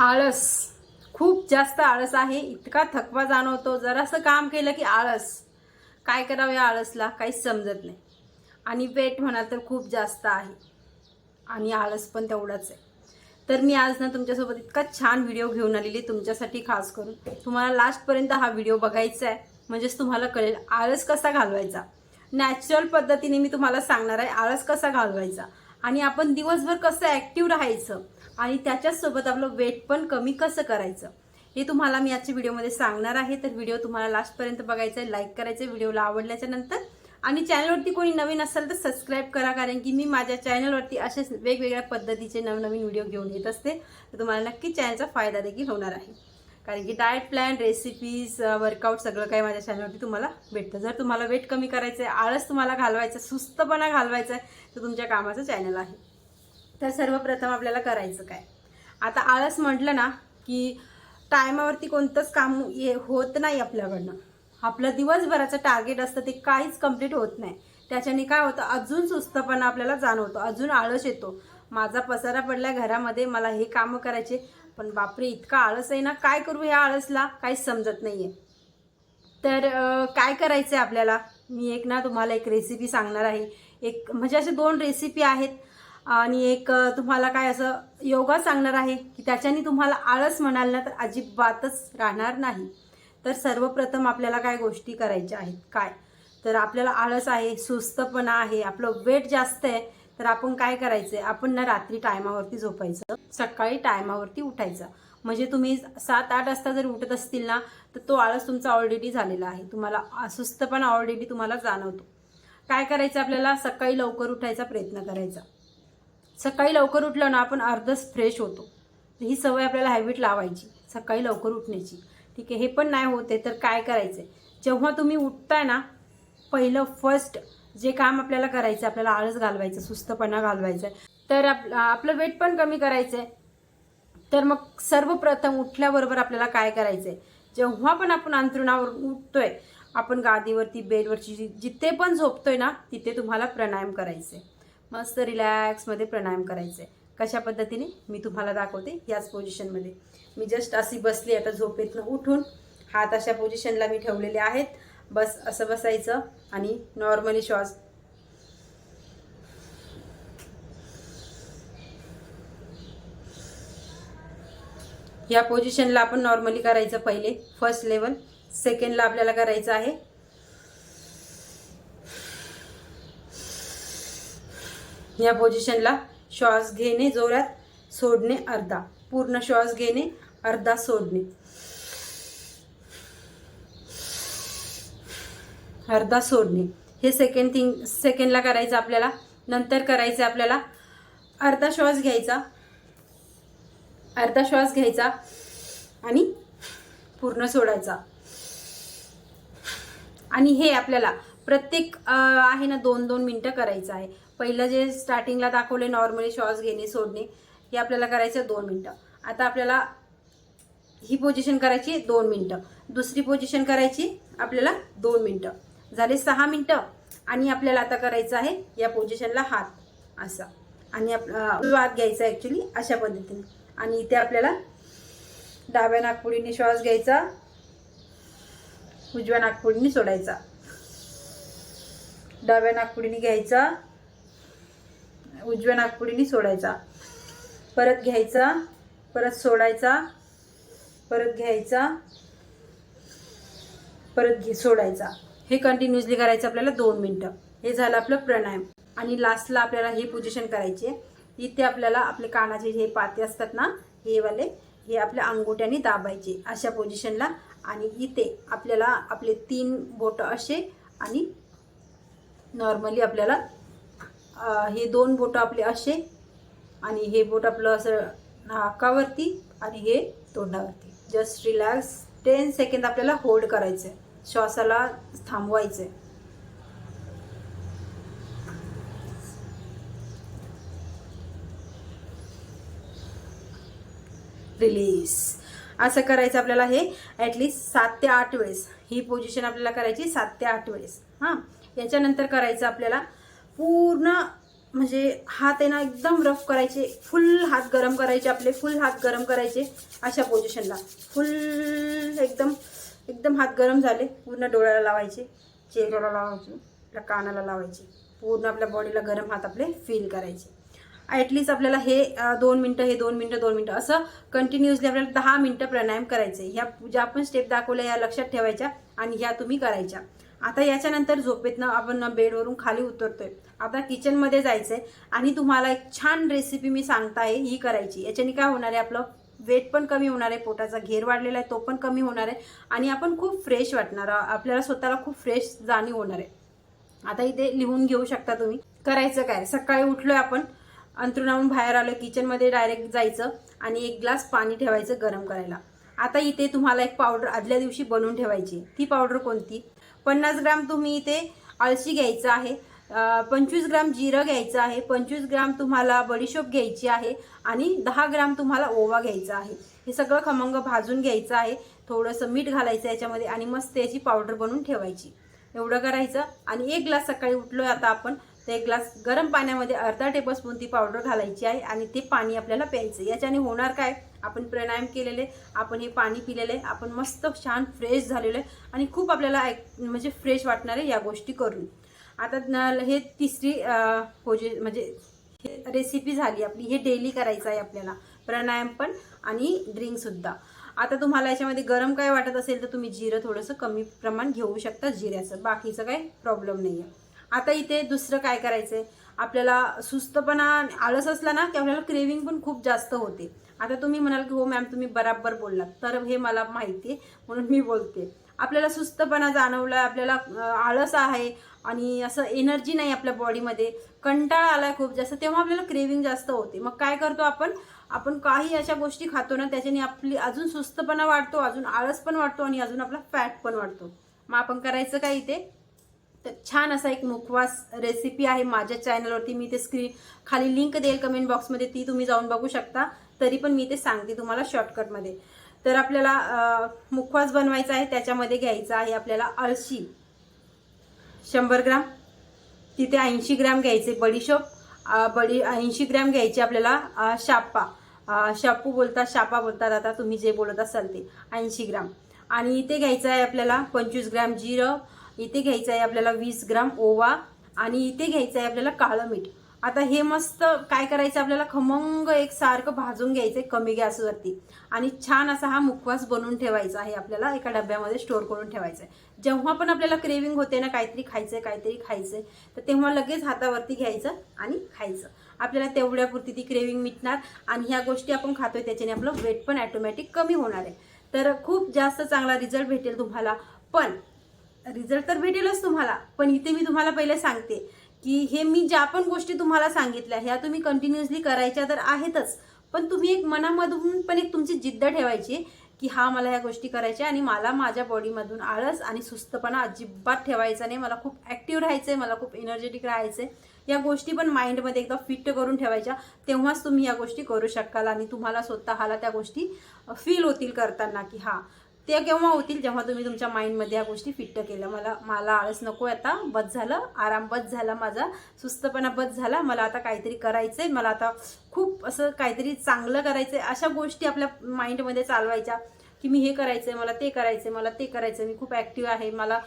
आळस. खूप जास्त आळस आहे. इतका थकवा जाणवतो. जरासं काम केलं की आळस. काय करावं या आळसला? काहीच समजत नाही. आणि वेट म्हणाल तर खूप जास्त आहे. आणि आळस पण तेवढाच आहे. तर मी आज ना तुमच्यासोबत इतका छान व्हिडिओ घेऊन आलेली तुमच्यासाठी खास करून. तुम्हाला लास्टपर्यंत हा व्हिडिओ बघायचा आहे. म्हणजेच तुम्हाला कळेल आळस कसा घालवायचा. नॅचरल पद्धतीने मी तुम्हाला सांगणार आहे आळस कसा घालवायचा. आणि आपण दिवसभर कसं ॲक्टिव्ह राहायचं. आणि त्याच्याचसोबत आपलं वेट पण कमी कसं करायचं? हे तुम्हाला मी आजच्या व्हिडिओमध्ये सांगणार आहे. तर व्हिडिओ तुम्हाला लास्टपर्यंत बघायचा आहे लाईक करायचं आहे व्हिडिओला आवडल्याच्या नंतर. आणि चॅनलवरती कोणी नवीन असेल तर सबस्क्राईब करा कारण की मी माझ्या चॅनलवरती असेच वेगवेगळ्या पद्धतीचे नवनवीन व्हिडिओ घेऊन येत असते. तर तुम्हाला नक्की चॅनलचा फायदा देखील होणार आहे. कारण की डाएट प्लॅन रेसिपीज वर्कआउट सगळं काही माझ्या चॅनलवरती तुम्हाला भेटतं. जर तुम्हाला वेट कमी करायचं आहे आळस तुम्हाला घालवायचं आहे, सुस्तपणा घालवायचा आहे तर तुमच्या कामाचं चॅनल आहे. तर सर्वप्रथम आपल्याला करायचं काय? आता आळस म्हटलं ना की टायमावरती कोणतंच काम ये होत नाही आपल्याकडनं. आपलं दिवसभराचं टार्गेट असतं ते काहीच कंप्लीट होत नाही. त्याच्याने काय होतं अजून सुस्तपणा आपल्याला जाणवतो अजून आळस येतो. माझा पसारा पडला घरामध्ये मला हे कामं करायचे पण बापरे इतका आळस आहे ना काय करू ह्या आळसला? काहीच समजत नाही आहे तर काय करायचं आहे आपल्याला? मी एक ना तुम्हाला एक रेसिपी सांगणार आहे. एक म्हणजे असे दोन रेसिपी आहेत. आणि एक तुम्हाला काय असं योगा सांगणार आहे की त्याच्याने तुम्हाला आळस म्हणाल ना तर अजिबातच राहणार नाही. तर सर्वप्रथम आपल्याला काय गोष्टी करायच्या आहेत? काय? तर आपल्याला आळस आहे सुस्तपणा आहे आपलं वेट जास्त आहे तर आपण काय करायचं आहे आपण ना रात्री टायमावरती झोपायचं सकाळी टायमावरती उठायचं. म्हणजे तुम्ही सात आठ वाजता जर उठत असतील ना तर तो आळस तुमचा ऑलरेडी झालेला आहे. तुम्हाला सुस्तपणा ऑलरेडी तुम्हाला जाणवतो. काय करायचं आपल्याला? सकाळी लवकर उठायचा प्रयत्न करायचा. सकाळी लवकर उठलं ना आपण अर्धच फ्रेश होतो. ही सवय आपल्याला हॅबिट लावायची सकाळी लवकर उठण्याची. ठीक आहे हे पण नाही होते तर काय करायचं जेव्हा तुम्ही उठताय ना पहिलं फर्स्ट जे काम आपल्याला करायचं आपल्याला आळस घालवायचं सुस्तपणा घालवायचा आहे तर आप आपलं वेट पण कमी करायचं आहे तर मग सर्वप्रथम उठल्याबरोबर आपल्याला काय करायचं आहे जेव्हा पण आपण अंथरुणावर उठतोय आपण गादीवरती बेडवरची जिथे पण झोपतोय ना तिथे तुम्हाला प्राणायाम करायचे मस्त रिलॅक्समध्ये प्राणायाम करायचे. कशा पद्धतीने? मी तुम्हाला दाखवते याच पोझिशनमध्ये मी जस्ट अशी बसली आता झोपेतनं उठून हात अशा पोझिशनला मी ठेवलेले आहेत. बस असं बसायचं आणि नॉर्मली श्वास. या पोझिशनला आपण नॉर्मली करायचं पहिले. फर्स्ट लेवल सेकंडला आपल्याला करायचं आहे या पोझिशनला श्वास घेणे जोरात सोडणे अर्धा. पूर्ण श्वास घेणे अर्धा सोडणे. अर्धा सोडणे. हे सेकंड थिंग सेकंडला करायचं आपल्याला. नंतर करायचं आपल्याला. अर्धा श्वास घ्यायचा. अर्धा श्वास घ्यायचा. आणि पूर्ण सोडायचा. आणि हे आपल्याला प्रत्येक आहे ना दोन दोन मिनटं करायचं आहे. पहिलं जे स्टार्टिंगला दाखवले नॉर्मली श्वास घेणे सोडणे हे आपल्याला करायचं दोन मिनटं. आता आपल्याला ही पोझिशन करायची दोन मिनटं. दुसरी पोझिशन करायची आपल्याला दोन मिनटं. झाले सहा मिनटं. आणि आपल्याला आता करायचं आहे या पोझिशनला हात. असा. आणि आप हात घ्यायचा ॲक्च्युली अशा पद्धतीने. आणि इथे आपल्याला डाव्या नागपुडीने श्वास घ्यायचा. उजव्या नागपुडीने सोडायचा. डाव्या नागपुडीने घ्यायचा उजव्या नागपुडीने सोडायचा. परत घ्यायचा परत सोडायचा परत घ्यायचा परत घे सोडायचा. हे कंटिन्युअसली करायचं आपल्याला दोन मिनटं. हे झालं आपलं प्राणायाम. आणि लास्टला आपल्याला ही पोझिशन करायची आहे. इथे आपल्याला आपले कानाचे हे पाते असतात ना हे वाले हे आपल्या अंगोट्याने दाबायचे अशा पोझिशनला आणि इथे आपल्याला आपले तीन बोटं असे आणि नॉर्मली आपल्याला हे दोन बोटं आपले असे आणि हे बोट आपलं असं नाकावरती आणि हे तोंडावरती. जस्ट रिलॅक्स टेन सेकंद आपल्याला होल्ड करायचं आहे श्वासाला थांबवायचं आहे रिलीज असं करायचं आपल्याला हे ॲटलिस्ट सात ते आठ वेळेस. ही पोझिशन आपल्याला करायची सात ते आठ वेळेस. हां? याच्यानंतर करायचं आपल्याला पूर्ण म्हणजे हात आहे ना एकदम रफ करायचे. फुल हात गरम करायचे आपले. फुल हात गरम करायचे अशा पोझिशनला फुल एकदम एकदम हात गरम झाले. पूर्ण डोळ्याला लावायचे. चेहऱ्याला लावायचे. आपल्या कानाला लावायचे. पूर्ण आपल्या बॉडीला गरम हात आपले फील करायचे. ॲटलीस्ट आपल्याला हे दोन मिनटं हे दोन मिनटं दोन मिनटं असं कंटिन्युअसली आपल्याला दहा मिनटं प्राणायाम करायचे. ह्या ज्या पण स्टेप दाखवल्या या लक्षात ठेवायच्या आणि ह्या तुम्ही करायच्या. आता याच्यानंतर झोपेतनं आपण बेडवरून खाली उतरतोय. आता किचनमध्ये जायचंय आणि तुम्हाला एक छान रेसिपी मी सांगताय ही करायची. याच्याने काय होणार आहे आपलं वेट पण कमी होणार आहे पोटाचा घेर वाढलेला आहे तो पण कमी होणार आहे आणि आपण खूप फ्रेश वाटणार आपल्याला स्वतःला खूप फ्रेश जाणीव होणार आहे. आता इथे लिहून घेऊ शकता तुम्ही. करायचं काय? सकाळी उठलोय आपण अंथरुणावरून बाहेर आलो किचनमध्ये डायरेक्ट जायचं आणि एक ग्लास पाणी ठेवायचं गरम करायला. आता इथे तुम्हाला एक पावडर आदल्या दिवशी बनवून ठेवायची ती पावडर कोणती? पन्नास ग्राम तुम्ही इथे आळशी घ्यायचं आहे. पंचवीस ग्राम जिरं घ्यायचं आहे. पंचवीस ग्राम तुम्हाला बडीशोप घ्यायची आहे आणि दहा ग्राम तुम्हाला ओवा घ्यायचा आहे. हे सगळं खमंग भाजून घ्यायचं आहे. थोडंसं मीठ घालायचं याच्यामध्ये आणि मस्त याची पावडर बनवून ठेवायची. एवढं करायचं आणि एक ग्लास सकाळी उठलो आता आपण तर एक ग्लास गरम पाण्यामध्ये अर्धा टेबलस्पून ती पावडर घालायची आहे आणि ते पाणी आपल्याला प्यायचं याच्याने होणार काय? आपण प्राणायाम केलेले आपण हे पाणी पिलेले आपण मस्त छान फ्रेश झालेलो आहे आणि खूप आपल्याला ऐक- म्हणजे फ्रेश वाटणार आहे या गोष्टी करून. आता न- हे तिसरी पोजे हो म्हणजे हे रेसिपी झाली आपली हे डेली करायचं आहे आपल्याला. प्राणायाम पण आणि ड्रिंकसुद्धा आता तुम्हाला याच्यामध्ये गरम काय वाटत असेल तर तुम्ही जिरं थोडंसं कमी प्रमाण घेऊ शकता जिऱ्याचं. बाकीचं काही प्रॉब्लेम नाही आहे आता इथे दुसरं काय करायचं आहे आपल्याला सुस्तपणा आळस असला ना की आपल्याला क्रेविंग पण खूप जास्त होते. आता तुम्ही म्हणाल की हो मॅम तुम्ही बराबर बोललात. तर हे मला माहिती आहे म्हणून मी बोलते. आपल्याला सुस्तपणा जाणवला आपल्याला आळस आहे आणि असं एनर्जी नाही आपल्या बॉडीमध्ये कंटाळा आला खूप जास्त तेव्हा आपल्याला क्रेविंग जास्त होते. मग काय करतो आपण? आपण काही अशा गोष्टी खातो ना त्याच्याने आपली अजून सुस्तपणा वाढतो अजून आळस पण वाढतो आणि अजून आपला फॅट पण वाढतो. मग आपण करायचं काय इथे? तर छान असा एक मुखवास रेसिपी आहे माझ्या चॅनलवरती मी ते स्क्रीन खाली लिंक देईल कमेंट बॉक्समध्ये ती तुम्ही जाऊन बघू शकता. तरी पण मी ते सांगते तुम्हाला शॉर्टकटमध्ये तर आपल्याला मुखवास बनवायचा आहे त्याच्यामध्ये घ्यायचा आहे आपल्याला अळशी शंभर ग्राम. तिथे ऐंशी ग्राम घ्यायचे बडीशोप. बडी ऐंशी ग्राम घ्यायचे आपल्याला शापा. शापू बोलतात शापा बोलतात आता तुम्ही जे बोलत असाल ते. ऐंशी ग्राम. आणि इथे घ्यायचं आहे आपल्याला पंचवीस ग्राम जिरं. इथे घ्यायचं आहे आपल्याला वीस ग्राम ओवा आणि इथे घ्यायचं आहे आपल्याला काळं मीठ. आता हे मस्त काय करायचं आपल्याला? खमंग एक सारखं भाजून घ्यायचं आहे कमी गॅसवरती. आणि छान असा हा मुखवास बनवून ठेवायचा आहे आपल्याला एका डब्यामध्ये स्टोअर करून ठेवायचा आहे. जेव्हा पण आपल्याला क्रेविंग होते ना काहीतरी खायचं आहे काहीतरी खायचं आहे तर तेव्हा लगेच हातावरती घ्यायचं आणि खायचं. आपल्याला तेवढ्यापुरती ती क्रेविंग मिटणार आणि ह्या गोष्टी आपण खातोय त्याच्याने आपलं वेट पण ॲटोमॅटिक कमी होणार आहे. तर खूप जास्त चांगला रिझल्ट भेटेल तुम्हाला. पण रिझल्ट तर भेटेलच तुम्हाला पण इथे मी तुम्हाला पहिले सांगते की हे मी ज्या पण गोष्टी तुम्हाला सांगितल्या ह्या तुम्ही कंटिन्युअसली करायच्या तर आहेतच. पण तुम्ही एक मनामधून पण एक तुमची जिद्द ठेवायची की हा मला ह्या गोष्टी करायच्या आणि मला माझ्या बॉडीमधून आळस आणि सुस्तपणा अजिबात ठेवायचा नाही. मला खूप ॲक्टिव्ह राहायचंय मला खूप एनर्जेटिक राहायचंय. या गोष्टी पण माइंडमध्ये एकदा फिट करून ठेवायच्या तेव्हाच तुम्ही या गोष्टी करू शकाल आणि तुम्हाला स्वतःला त्या गोष्टी फील होतील करताना की हां ते केव्हा होतील जेव्हा तुम्ही तुमच्या माइंडमध्ये या गोष्टी फिट्ट केल्या. मला मला आळस नको आता. बस झालं. आराम बस झाला माझा. सुस्तपणा बस झाला. मला आता काहीतरी करायचंय. मला आता खूप असं काहीतरी चांगलं करायचंय. अशा गोष्टी आपल्या माइंडमध्ये चालवायच्या की मी हे करायचंय मला ते करायचंय मला ते करायचंय. मी खूप ॲक्टिव्ह आहे. मला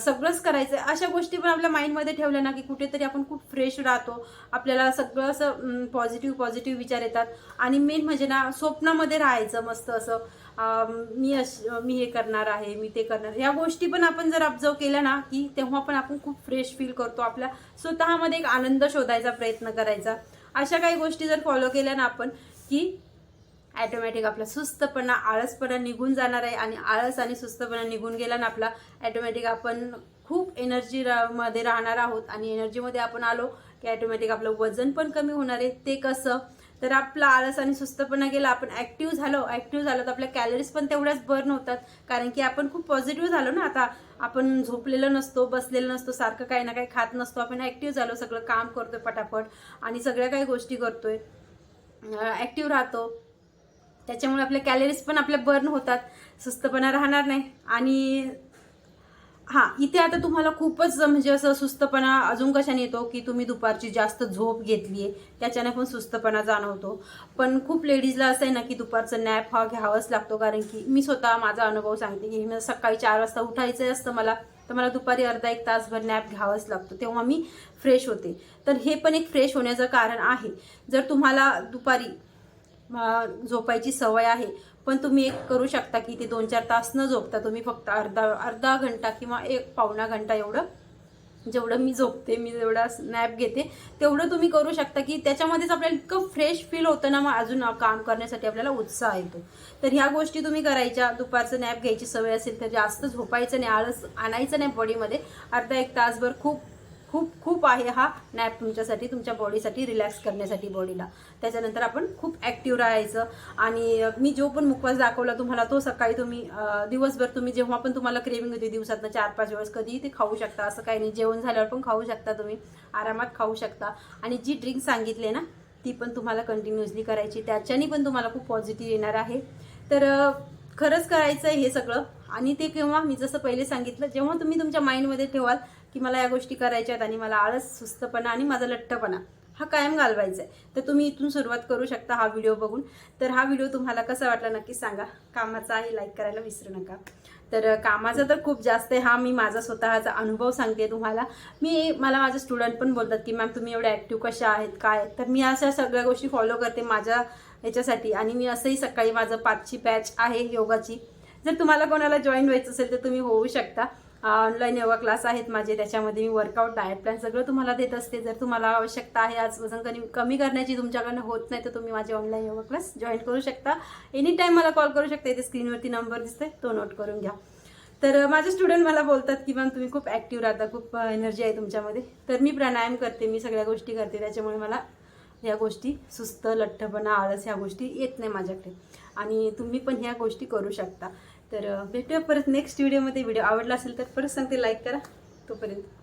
सगळंच करायचं अशा गोष्टी पण आपल्या माइंडमध्ये ठेवल्या ना की कुठेतरी आपण खूप फ्रेश राहतो. आपल्याला सगळं असं पॉझिटिव्ह पॉझिटिव्ह विचार येतात. आणि मेन म्हणजे ना स्वप्नामध्ये राहायचं मस्त असं. मी अश मी हे करणार आहे मी ते करणार. या गोष्टी पण आपण जर ऑब्झर्व केल्या ना की तेव्हा पण आपण खूप फ्रेश फील करतो. आपल्या स्वतःमध्ये एक आनंद शोधायचा प्रयत्न करायचा. अशा काही गोष्टी जर फॉलो केल्या ना आपण की ॲटोमॅटिक आपला सुस्तपणा आळसपणा निघून जाणार आहे आणि आळस आणि सुस्तपणा निघून गेला ना आपला ॲटोमॅटिक आपण खूप एनर्जी मध्ये राहणार आहोत आणि एनर्जीमध्ये आपण आलो की ॲटोमॅटिक आपलं वजन पण कमी होणार आहे. ते कसं? तर आपला आळस आणि सुस्तपणा गेला आपण ॲक्टिव्ह झालो. ॲक्टिव्ह झालो तर आपल्या कॅलरीज पण तेवढ्याच बर्न होतात. कारण की आपण खूप पॉझिटिव्ह झालो ना आता. आपण झोपलेलं नसतो बसलेलं नसतो सारखं काही ना काही खात नसतो. आपण ॲक्टिव्ह झालो सगळं काम करतोय पटापट आणि सगळ्या काही गोष्टी करतोय. ॲक्टिव्ह राहतो. त्याच्यामुळे आपल्या कॅलरीज पण आपल्या बर्न होतात. सुस्तपणा राहणार नाही. आणि हां इथे आता तुम्हाला खूपच म्हणजे असं सुस्तपणा अजून कशाने येतो की तुम्ही दुपारची जास्त झोप घेतली आहे त्याच्याने पण सुस्तपणा जाणवतो. पण खूप लेडीजला असं आहे ना की दुपारचं नॅप हा घ्यावाच लागतो. कारण की मी स्वतः माझा अनुभव सांगते की मी सकाळी चार वाजता उठायचं असतं मला तर मला दुपारी अर्धा एक तासभर नॅप घ्यावाच लागतो. तेव्हा मी फ्रेश होते. तर हे पण एक फ्रेश होण्याचं कारण आहे. जर तुम्हाला दुपारी झोपायची सवय आहे. पण तुम्ही एक करू शकता की ते दोन चार तास न झोपता तुम्ही फक्त अर्धा अर्धा घंटा किंवा एक पावणा घंटा एवढं जेवढं मी झोपते मी जेवढा स्नॅप घेते तेवढं तुम्ही करू शकता की त्याच्यामध्येच आपल्याला इतकं फ्रेश फील होतं ना मग अजून काम करण्यासाठी आपल्याला उत्साह येतो. तर ह्या गोष्टी तुम्ही करायच्या दुपारचं नॅप घ्यायची सवय असेल तर जास्त झोपायचं नाही आळस आणायचं नाही बॉडीमध्ये अर्धा एक तासभर खूप खूप खूप आहे हा नॅप तुमच्यासाठी तुमच्या बॉडीसाठी रिलॅक्स करण्यासाठी बॉडीला. त्याच्यानंतर आपण खूप ॲक्टिव्ह राहायचं. आणि मी जो पण मुखवास दाखवला तुम्हाला तो सकाळी तुम्ही दिवसभर तुम्ही जेव्हा पण तुम्हाला क्रेविंग होते दिवसातनं चार पाच वेळेस कधीही ते खाऊ शकता. असं काही नाही जेवण झाल्यावर पण खाऊ शकता तुम्ही. आरामात खाऊ शकता. आणि जी ड्रिंक सांगितली ना ती पण तुम्हाला कंटिन्युअसली करायची. त्याच्याने पण तुम्हाला खूप पॉझिटिव्ह येणार आहे. तर खरंच करायचं आहे हे सगळं. आणि ते केव्हा मी जसं पहिले सांगितलं जेव्हा तुम्ही तुमच्या माइंडमध्ये ठेवाल की मला या गोष्टी करायच्या आहेत आणि मला आळस सुस्तपणा आणि माझा लठ्ठपणा हा कायम घालवायचा आहे. तर तुम्ही इथून सुरुवात करू शकता हा व्हिडिओ बघून. तर हा व्हिडिओ तुम्हाला कसा वाटला नक्की सांगा. कामाचा आहे लाईक करायला विसरू नका. तर कामाचा तर खूप जास्त आहे. हा मी माझा स्वतःचा अनुभव सांगते तुम्हाला. मी मला माझे स्टुडंट पण बोलतात की मॅम तुम्ही एवढ्या ॲक्टिव्ह कशा आहेत? काय तर मी अशा सगळ्या गोष्टी फॉलो करते माझ्या याच्यासाठी. आणि मी असंही सकाळी माझं पाचची बॅच आहे योगाची. जर तुम्हाला कोणाला जॉईन व्हायचं असेल तर तुम्ही होऊ शकता. ऑनलाईन योगा क्लास आहेत माझे त्याच्यामध्ये मी वर्कआउट डाएट प्लॅन सगळं तुम्हाला देत असते. जर तुम्हाला आवश्यकता आहे आज वजन कमी कमी करण्याची तुमच्याकडनं होत नाही तर तुम्ही माझे ऑनलाईन योगा क्लास जॉईन करू शकता. एनी टाईम मला कॉल करू शकता इथे स्क्रीनवरती नंबर दिसतोय तो नोट करून घ्या. तर माझे स्टुडंट मला बोलतात की मॅम तुम्ही खूप ॲक्टिव्ह राहता खूप एनर्जी आहे तुमच्यामध्ये. तर मी प्राणायाम करते मी सगळ्या गोष्टी करते त्याच्यामुळे मला ह्या गोष्टी सुस्त लठ्ठपणा आळस ह्या गोष्टी येत नाही माझ्याकडे. आणि तुम्ही पण ह्या गोष्टी करू शकता. तर भेटूया परत नेक्स्ट व्हिडिओमध्ये व्हिडिओ आवडला असेल तर परत सांगते लाईक करा. तोपर्यंत.